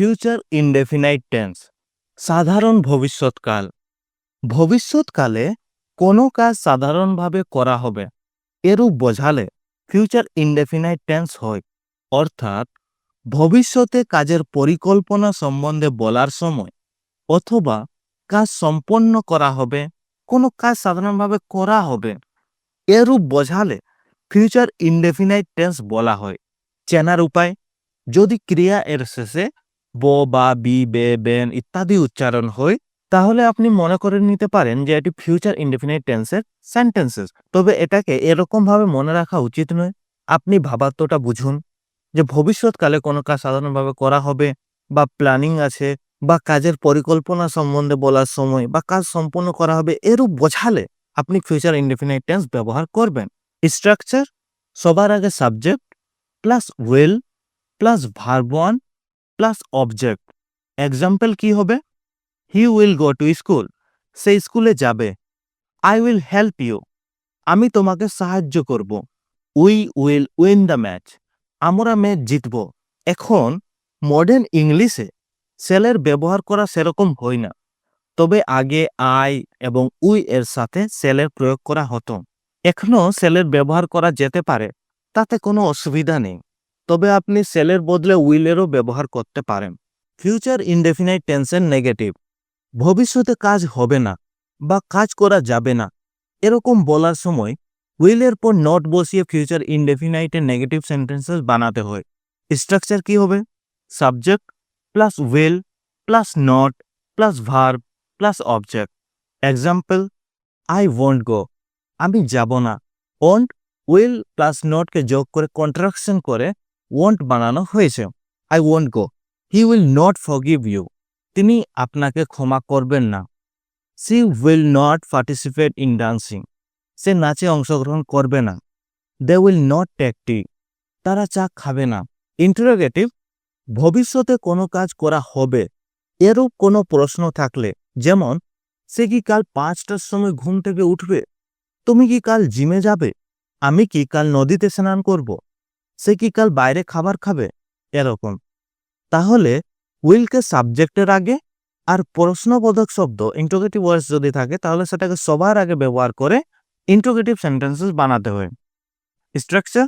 Future indefinite tense সাধারণ ভবিষ্যৎকাল। ভবিষ্যৎকালে কোনো কাজ সাধারণভাবে করা হবে। এরূপ বোঝালে ফিউচার ইনডেফিনাইট টেন্স হয়। অর্থাৎ ভবিষ্যতে কাজের পরিকল্পনা সম্বন্ধে বলার সময় অথবা কাজ সম্পন্ন করা হবে, কোনো কাজ সাধারণভাবে করা হবে। এরূপ বোঝালে ফিউচার ইনডেফিনাইট টেন্স বলা হয়। চেনার উপায়, যদি ক্রিয়া এর শেষে ব, বা, বি, বে, বেন ইত্যাদি উচ্চারণ হয়। তাহলে আপনি মনে করে নিতে পারেন যে এটি ফিউচার ইনডেফিনাইট টেন্সের সেন্টেন্সেস তবে এটাকে এরকম ভাবে মনে রাখা উচিত নয়। আপনি ভাবার্থটা বুঝুন যে ভবিষ্যৎকালে কোনো কাজ সাধারণভাবে করা হবে বা প্ল্যানিং আছে বা কাজের পরিকল্পনা সম্বন্ধে বলার সময় বা কাজ সম্পন্ন করা হবে এরূপ বোঝালে আপনি ফিউচার ইনডেফিনাইট টেন্স ব্যবহার করবেন। স্ট্রাকচার সবার আগে subject plus will plus verb one plus object example কি হবে? He will go to school সে স্কুলে যাবে। আই উইল হেল্প ইউ আমি তোমাকে সাহায্য করব। We will win the match আমরা ম্যাচ জিতব। এখন মডার্ন ইংলিশে সেলের ব্যবহার করা সেরকম হয় না। তবে আগে আই এবং উই এর সাথে সেলের প্রয়োগ করা হতো। এখনও সেলের ব্যবহার করা যেতে পারে। তাতে কোনো অসুবিধা নেই। তবে আপনি সেলের বদলে উইলেরও ব্যবহার করতে পারেন। Future indefinite tense negative. ভবিষ্যতে কাজ হবে না বা কাজ করা যাবে না। এরকম বলার সময় উইলের পর নট বসিয়ে ফিউচার ইনডেফিনাইটের নেগেটিভ সেন্টেন্সেস বানাতে হয়। স্ট্রাকচার কি হবে? Subject plus will plus not plus verb plus object. Example, I won't go. আমি যাব না। ওন্ট উইল প্লাস নটকে যোগ করে কন্ট্রাকশন করে ওয়ন্ট বানানো হয়েছে। I won't go he will not forgive you তিনি আপনাকে ক্ষমা করবেন না। She will not participate in dancing সে নাচে অংশগ্রহণ করবে না। They will not take tea তারা চা খাবে না। ইন্টারোগেটিভ ভবিষ্যতে কোনো কাজ করা হবে। এরূপ কোনো প্রশ্ন থাকলে, যেমন, সে কি কাল পাঁচটার সময় ঘুম থেকে উঠবে? তুমি কি কাল জিমে যাবে? আমি কি কাল নদীতে স্নান করব? সে কি কাল বাইরে খাবার খাবে? এরকম। তাহলে, উইলকে সাবজেক্টের আগে আর প্রশ্নবোধক শব্দ ইন্টোগেটিভ ওয়ার্ডস যদি থাকে, তাহলে সেটাকে সবার আগে ব্যবহার করে ইন্টোগেটিভ সেন্টেন্সেস বানাতে হয়। Structure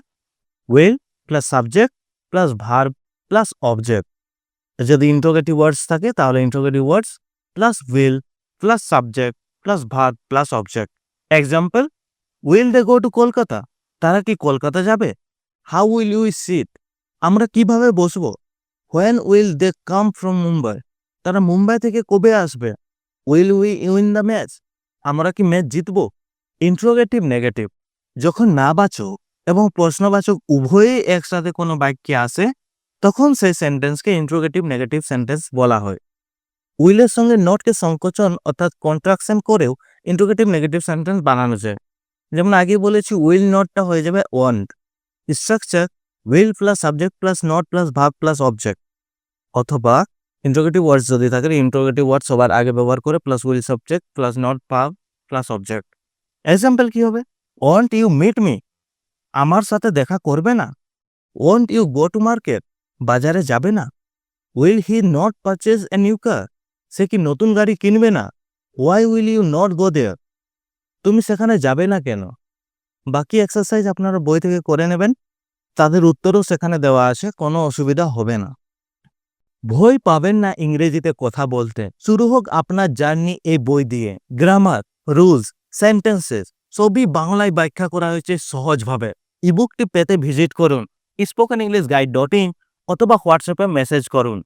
will plus subject plus verb plus object যদি ইন্টোগেটিভ ওয়ার্ডস থাকে, তাহলে interrogative words plus will plus subject plus verb plus object example will they go to Kolkata তারা কি কলকাতা যাবে? হাউ উইল ইউ সিট আমরা কীভাবে বসবো? When will they come from Mumbai তারা মুম্বাই থেকে কবে আসবে? Will we win the match আমরা কি ম্যাচ জিতব? ইন্ট্রোগেটিভ নেগেটিভ যখন নাবাচক এবং প্রশ্নবাচক উভয়ই একসাথে কোনো বাক্যে আসে, তখন সেই সেন্টেন্সকে ইন্ট্রোগেটিভ নেগেটিভ সেন্টেন্স বলা হয়। উইলের সঙ্গে নটকে সংকোচন অর্থাৎ কন্ট্রাকশন করেও ইন্ট্রোগেটিভ নেগেটিভ সেন্টেন্স বানানো যায়। যেমন আগে বলেছি উইল নটটা হয়ে যাবে won't structure will plus subject plus not plus verb plus object অথবা ইন্ট্রোগেটিভ ওয়ার্ডস যদি থাকে ইন্ট্রোগেটিভ ওয়ার্ড সবার আগে ব্যবহার করে plus will subject plus not verb plus object example কি হবে? ওয়ান্ট ইউ মিট মি আমার সাথে দেখা করবে না? Won't you go to market বাজারে যাবে না? Will he not purchase a new car সে কি নতুন গাড়ি কিনবে না? Why will you not go there তুমি সেখানে যাবে না কেন? বাকি এক্সারসাইজ আপনারা বই থেকে করে নেবেন। তাদের উত্তরও সেখানে দেওয়া আছে, কোনো অসুবিধা হবে না। ভয় পাবেন না ইংরেজিতে কথা বলতে। শুরু হোক আপনার জার্নি এই বই দিয়ে। গ্রামার রুলস সেন্টেন্সেস সবই বাংলায় ব্যাখ্যা করা হয়েছে সহজভাবে। ইবুকটি পেতে ভিজিট করুন। Spoken English guide dot in অথবা হোয়াটসঅ্যাপে মেসেজ করুন।